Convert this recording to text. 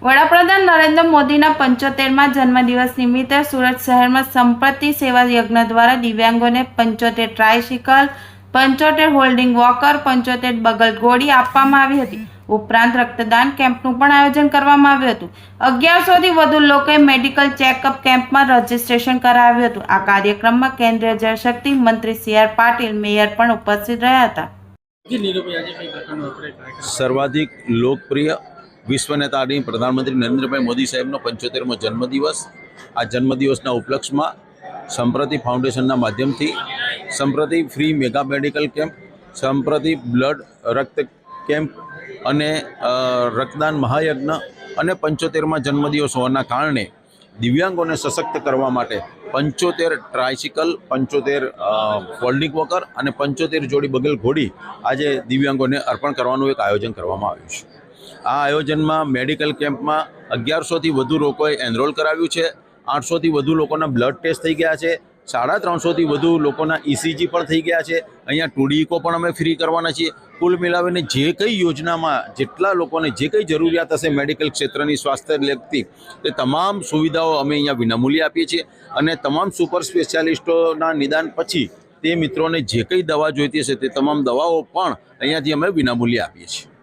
નરેન્દ્ર મોદીના પંચોતેરમાં જન્મદિવસ નિમિત્તે સુરત શહેરમાં સંપત્તિ સેવા યજ્ઞ દ્વારા દિવ્યાંગોને પંચોતેર ટ્રાયસિકલ પંચોતેર હોલ્ડિંગ વોકર પંચોતેર બગલ ગોળી આપવામાં આવી હતી. ઉપરાંત રક્તદાન કેમ્પનું પણ આયોજન કરવામાં આવ્યું હતું. અગિયારસોથી વધુ લોકોએ મેડિકલ ચેકઅપ કેમ્પમાં રજીસ્ટ્રેશન કરાવ્યું હતું. આ કાર્યક્રમમાં કેન્દ્રીય જળશક્તિ મંત્રી સી આર પાટીલ મેયર પણ ઉપસ્થિત રહ્યા હતા. સર્વાધિક લોકપ્રિય વિશ્વ નેતાની પ્રધાનમંત્રી નરેન્દ્રભાઈ મોદી સાહેબનો પંચોતેરમો જન્મદિવસ. આ જન્મદિવસના ઉપલક્ષમાં સંપ્રતિ ફાઉન્ડેશનના માધ્યમથી Samprati free mega medical camp, Samprati blood રક્ત કેમ્પ અને રક્તદાન મહાયજ્ઞ અને પંચોતેરમાં જન્મદિવસ હોવાના કારણે દિવ્યાંગોને સશક્ત કરવા માટે પંચોતેર ટ્રાયસિકલ, પંચોતેર ફોલ્ડિંગ વોકર અને પંચોતેર જોડી બગલ ઘોડી આજે દિવ્યાંગોને અર્પણ કરવાનું એક આયોજન કરવામાં આવ્યું છે. આ આયોજનમાં મેડિકલ કેમ્પમાં અગિયારસોથી વધુ લોકોએ એનરોલ કરાવ્યું છે. આઠસોથી વધુ લોકોના બ્લડ ટેસ્ટ થઈ ગયા છે. સાડા ત્રણસોથી વધુ લોકોના ઇસીજી પણ થઈ ગયા છે. અહીંયા ટુડીકો પણ અમે ફ્રી કરવાના છીએ. કુલ મિલાવીને જે કંઈ યોજનામાં જેટલા લોકોને જે કંઈ જરૂરિયાત હશે મેડિકલ ક્ષેત્રની સ્વાસ્થ્ય લગતી તે તમામ સુવિધાઓ અમે અહીંયા વિનામૂલ્યે આપીએ છીએ. અને તમામ સુપર સ્પેશિયાલિસ્ટોના નિદાન પછી તે મિત્રોને જે કંઈ દવા જોઈતી હશે તે તમામ દવાઓ પણ અહીંયાથી અમે વિનામૂલ્યે આપીએ છીએ.